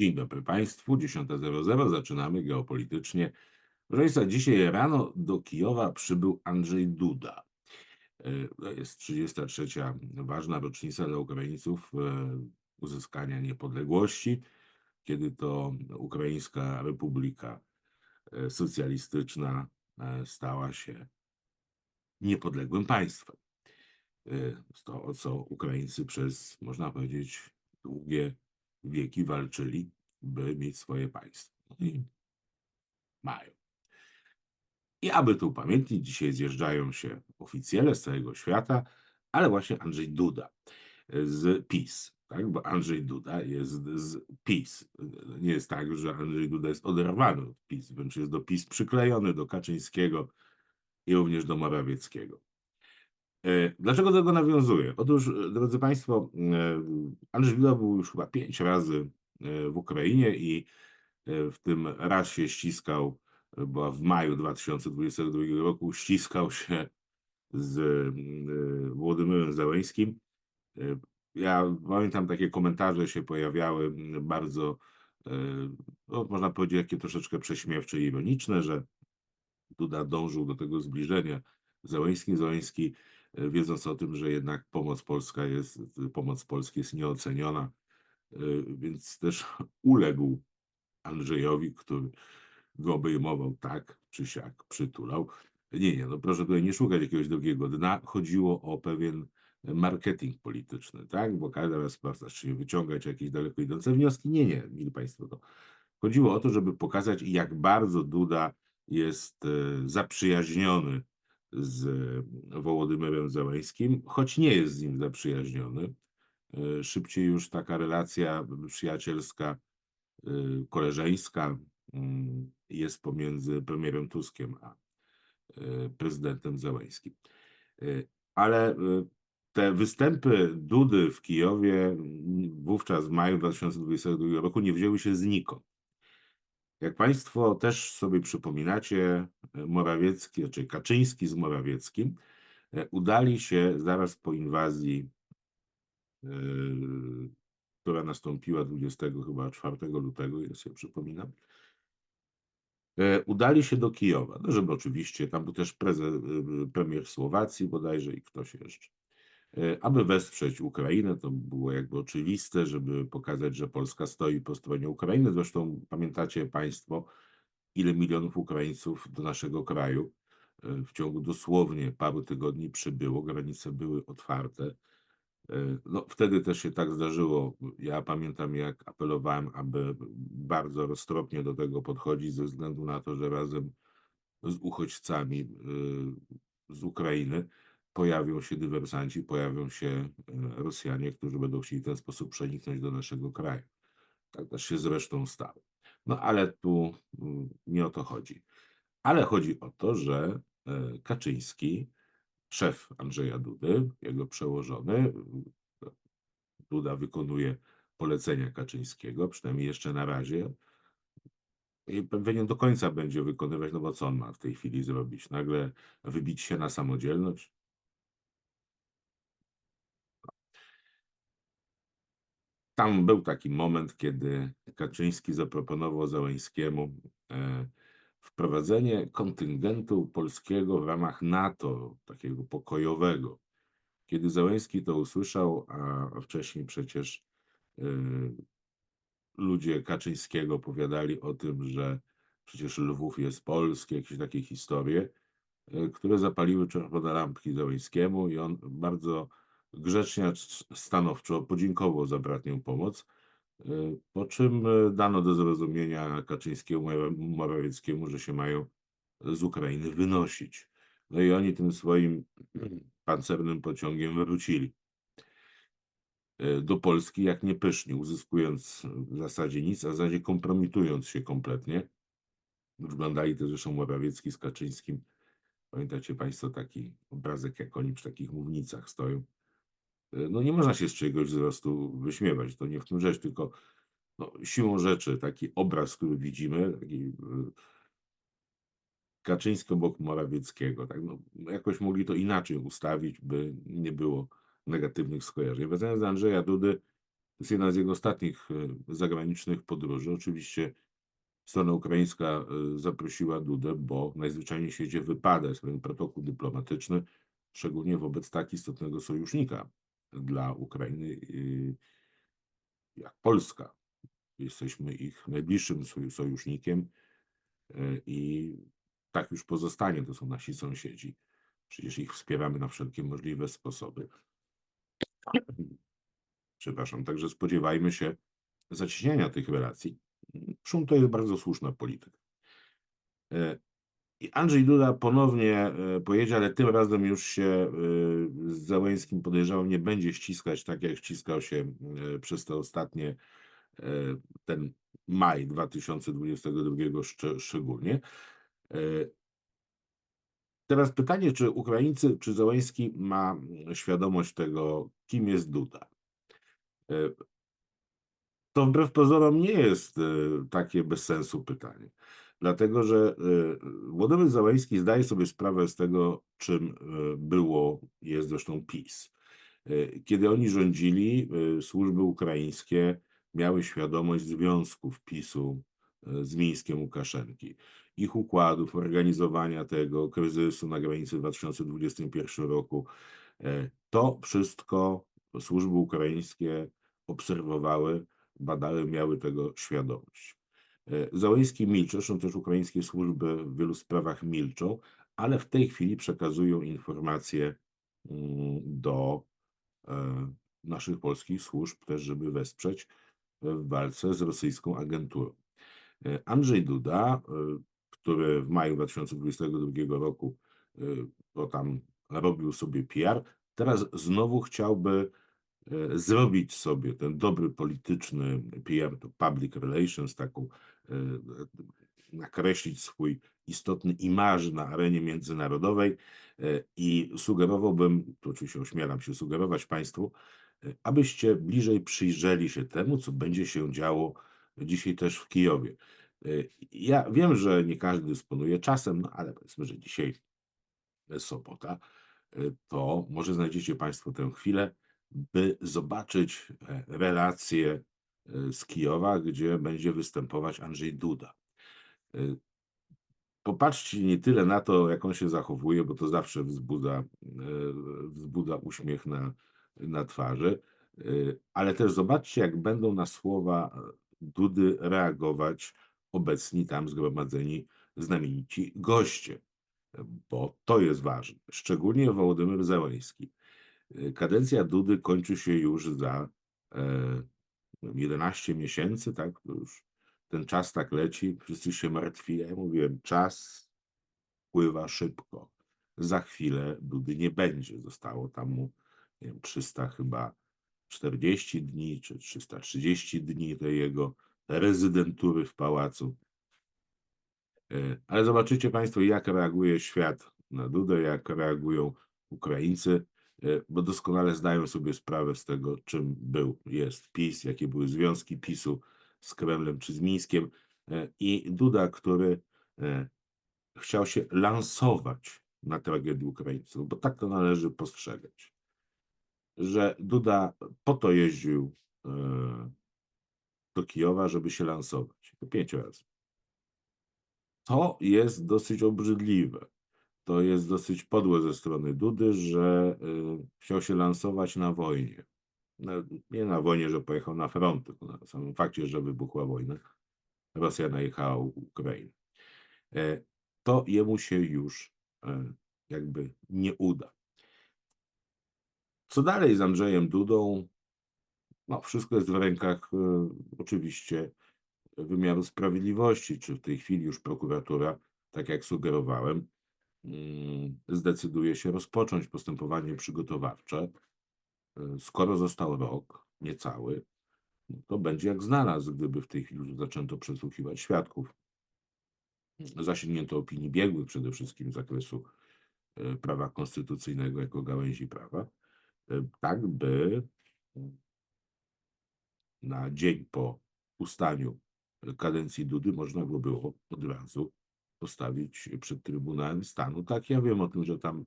Dzień dobry Państwu, 10.00, zaczynamy geopolitycznie. Proszę Państwa, dzisiaj rano do Kijowa przybył Andrzej Duda. E, To jest 33. ważna rocznica dla Ukraińców e, uzyskania niepodległości, kiedy to Ukraińska Republika e, Socjalistyczna e, stała się niepodległym państwem. E, To, o co Ukraińcy przez, można powiedzieć, długie wieki walczyli, by mieć swoje państwo. No i mają. I aby to upamiętnić, dzisiaj zjeżdżają się oficjele z całego świata, ale właśnie Andrzej Duda z PiS, tak? bo Andrzej Duda jest z PiS. Nie jest tak, że Andrzej Duda jest oderwany od PiS, wręcz jest do PiS przyklejony, do Kaczyńskiego i również do Morawieckiego. E, Dlaczego do tego nawiązuję? Otóż, e, drodzy Państwo, e, Andrzej Duda był już chyba pięć razy w Ukrainie i w tym raz się ściskał, była w maju 2022 roku, ściskał się z Włodymyrem Zełeńskim. E, Ja pamiętam, takie komentarze się pojawiały bardzo, no, można powiedzieć, takie troszeczkę prześmiewcze i ironiczne, że Duda dążył do tego zbliżenia. Zełeński, e, wiedząc o tym, że jednak pomoc polska jest, pomoc Polski jest nieoceniona, e, więc też uległ Andrzejowi, który go obejmował tak czy siak, przytulał. Nie, nie, no proszę tutaj nie szukać jakiegoś drugiego dna. Chodziło o pewien marketing polityczny, tak? Bo każdy raz zacznie wyciągać jakieś daleko idące wnioski. Nie, nie, mili Państwo, to chodziło o to, żeby pokazać, jak bardzo Duda jest e, zaprzyjaźniony z Wołodymyrem Zełeńskim, choć nie jest z nim zaprzyjaźniony. E, Szybciej już taka relacja przyjacielska, e, koleżeńska mm, jest pomiędzy premierem Tuskiem a e, prezydentem Zełeńskim. E, Ale te występy Dudy w Kijowie mm, wówczas w maju 2022 roku nie wzięły się znikąd. Jak Państwo też sobie przypominacie, e, Morawiecki, czy Kaczyński z Morawieckim e, udali się zaraz po inwazji, e, która nastąpiła 20 chyba 4 lutego, ile sobie przypominam, udali się do Kijowa, no żeby oczywiście, tam był też preze, e, premier Słowacji bodajże i ktoś jeszcze, aby wesprzeć Ukrainę, to było jakby oczywiste, żeby pokazać, że Polska stoi po stronie Ukrainy. Zresztą pamiętacie Państwo, ile milionów Ukraińców do naszego kraju e, w ciągu dosłownie paru tygodni przybyło, granice były otwarte. E, No, wtedy też się tak zdarzyło. Ja pamiętam, jak apelowałem, aby bardzo roztropnie do tego podchodzić, ze względu na to, że razem z uchodźcami z Ukrainy pojawią się dywersanci, pojawią się e, Rosjanie, którzy będą chcieli w ten sposób przeniknąć do naszego kraju. Tak też się zresztą stało. No ale tu mm, nie o to chodzi. Ale chodzi o to, że e, Kaczyński, szef Andrzeja Dudy, jego przełożony, Duda wykonuje polecenia Kaczyńskiego, przynajmniej jeszcze na razie. I pewnie nie do końca będzie wykonywać, no bo co on ma w tej chwili zrobić? Nagle wybić się na samodzielność? Tam był taki moment, kiedy Kaczyński zaproponował Załęskiemu e, wprowadzenie kontyngentu polskiego w ramach NATO, takiego pokojowego. Kiedy Załęski to usłyszał, a wcześniej przecież e, ludzie Kaczyńskiego opowiadali o tym, że przecież Lwów jest polski, jakieś takie historie, e, które zapaliły czerwone lampki Załęskiemu i on bardzo grzecznie, stanowczo podziękował za bratnią pomoc, e, po czym e, dano do zrozumienia Kaczyńskiemu, Mora- Morawieckiemu, że się mają z Ukrainy wynosić. No i oni tym swoim pancernym pociągiem wrócili e, do Polski jak niepyszni, uzyskując w zasadzie nic, a w zasadzie kompromitując się kompletnie. Wyglądali też zresztą Morawiecki z Kaczyńskim. Pamiętacie Państwo taki obrazek, jak oni przy takich mównicach stoją. E, No nie można się z czyjegoś wzrostu wyśmiewać, to nie w tym rzecz, tylko no, siłą rzeczy taki obraz, który widzimy, taki e, Kaczyński obok Morawieckiego, tak, no, jakoś mogli to inaczej ustawić, by nie było negatywnych skojarzeń. Wracając do Andrzeja Dudy, jest jedna z jego ostatnich e, zagranicznych podróży. Oczywiście strona ukraińska zaprosiła Dudę, bo najzwyczajniej w świecie wypada, jest pewien protokół dyplomatyczny, szczególnie wobec tak istotnego sojusznika dla Ukrainy jak Polska. Jesteśmy ich najbliższym soj- sojusznikiem e, i tak już pozostanie. To są nasi sąsiedzi. Przecież ich wspieramy na wszelkie możliwe sposoby. Przepraszam, także spodziewajmy się zacieśniania tych relacji. Szum to jest bardzo słuszna polityka. I Andrzej Duda ponownie e, pojedzie, ale tym razem już się e, z Zełęskim podejrzewam nie będzie ściskać tak, jak ściskał się e, przez te ostatnie, ten maj 2022 szcze- szczególnie. Teraz pytanie, czy Ukraińcy, czy Zełęski ma mm, świadomość tego, kim jest Duda. To wbrew pozorom nie jest takie bez sensu pytanie. Dlatego, że e, Władimir Zełenski zdaje sobie sprawę z tego, czym e, było, jest zresztą PiS. E, Kiedy oni rządzili, służby ukraińskie miały świadomość związków PiSu z Mińskiem Łukaszenki, ich układów, organizowania tego kryzysu na granicy w 2021 roku. To wszystko służby ukraińskie obserwowały, badały, miały tego świadomość. E, Zełenski milczy, zresztą też ukraińskie służby w wielu sprawach milczą, ale w tej chwili przekazują informacje mm, do e, naszych polskich służb też, żeby wesprzeć w walce z rosyjską agenturą. E, Andrzej Duda, e, który w maju 2022 roku e, to tam robił sobie PR, teraz znowu chciałby e, zrobić sobie ten dobry polityczny PR, to public relations, taką e, nakreślić swój istotny imaż na arenie międzynarodowej e, i sugerowałbym, tu oczywiście ośmielam się sugerować Państwu, e, abyście bliżej przyjrzeli się temu, co będzie się działo dzisiaj też w Kijowie. E, Ja wiem, że nie każdy dysponuje czasem, no ale powiedzmy, że dzisiaj sobota, e, to może znajdziecie Państwo tę chwilę, by zobaczyć e, relacje e, z Kijowa, gdzie będzie występować Andrzej Duda. E, Popatrzcie nie tyle na to, jak on się zachowuje, bo to zawsze wzbudza, wzbudza uśmiech na, na twarzy, ale też zobaczcie, jak będą na słowa Dudy reagować obecni tam zgromadzeni znamienici goście, bo to jest ważne, szczególnie Wołodymyr Zełenski. E, Kadencja Dudy kończy się już za e, 11 miesięcy, tak? To już ten czas tak leci, wszyscy się martwili. Ja mówiłem, czas pływa szybko. Za chwilę Dudy nie będzie. Zostało tam mu, nie wiem, 300 chyba 40 dni, czy 330 dni tej jego rezydentury w pałacu. E, Ale zobaczycie Państwo, jak reaguje świat na Dudę, jak reagują Ukraińcy, bo doskonale zdają sobie sprawę z tego, czym był, jest PiS, jakie były związki PiSu z Kremlem czy z Mińskiem. E, I Duda, który e, chciał się lansować na tragedii Ukraińców, bo tak to należy postrzegać, że Duda po to jeździł e, do Kijowa, żeby się lansować. Pięć razy. To jest dosyć obrzydliwe. To jest dosyć podłe ze strony Dudy, że y, chciał się lansować na wojnie. Nie na wojnie, że pojechał na front, tylko na samym fakcie, że wybuchła wojna. Rosja najechała Ukrainę. E, To jemu się już e, jakby nie uda. Co dalej z Andrzejem Dudą? No, wszystko jest w rękach e, oczywiście wymiaru sprawiedliwości, czy w tej chwili już prokuratura, tak jak sugerowałem, zdecyduje się rozpocząć postępowanie przygotowawcze. E, Skoro został rok, niecały, no to będzie jak znalazł, gdyby w tej chwili zaczęto przesłuchiwać świadków. Zasięgnięto opinii biegłych przede wszystkim z zakresu e, prawa konstytucyjnego jako gałęzi prawa, tak by na dzień po ustaniu kadencji Dudy można go było od razu postawić przed Trybunałem Stanu. Tak, ja wiem o tym, że tam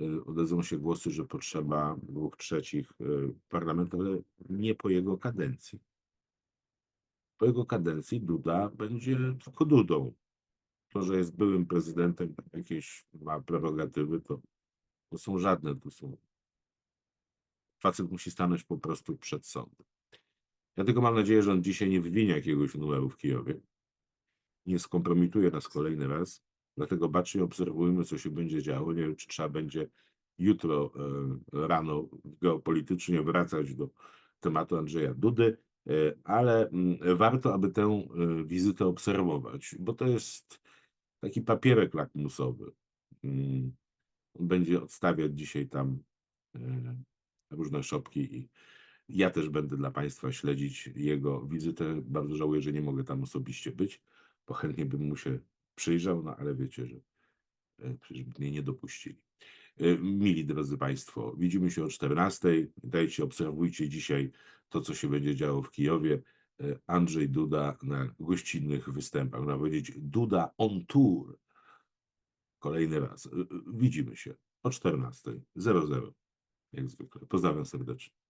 y, odezwą się głosy, że potrzeba 2/3 y, parlamentu, ale nie po jego kadencji. Po jego kadencji Duda będzie tylko Dudą. To, że jest byłym prezydentem, jakieś ma prerogatywy, to to są żadne, to są facet musi stanąć po prostu przed sądem. Tylko mam nadzieję, że on dzisiaj nie wywinie jakiegoś numeru w Kijowie, nie skompromituje nas kolejny raz, dlatego bacznie obserwujmy, co się będzie działo. Nie wiem, czy trzeba będzie jutro e, rano geopolitycznie wracać do tematu Andrzeja Dudy, e, ale mm, warto, aby tę e, wizytę obserwować, bo to jest taki papierek lakmusowy. Mm, będzie odstawiać dzisiaj tam różne szopki i ja też będę dla Państwa śledzić jego wizytę. Bardzo żałuję, że nie mogę tam osobiście być, bo chętnie bym mu się przyjrzał, no ale wiecie, że e, przecież mnie nie dopuścili. E, Mili drodzy Państwo, widzimy się o 14. Dajcie, obserwujcie dzisiaj to, co się będzie działo w Kijowie. E, Andrzej Duda na gościnnych występach, można powiedzieć Duda on tour. Kolejny raz. Widzimy się o 14.00, jak zwykle. Pozdrawiam serdecznie.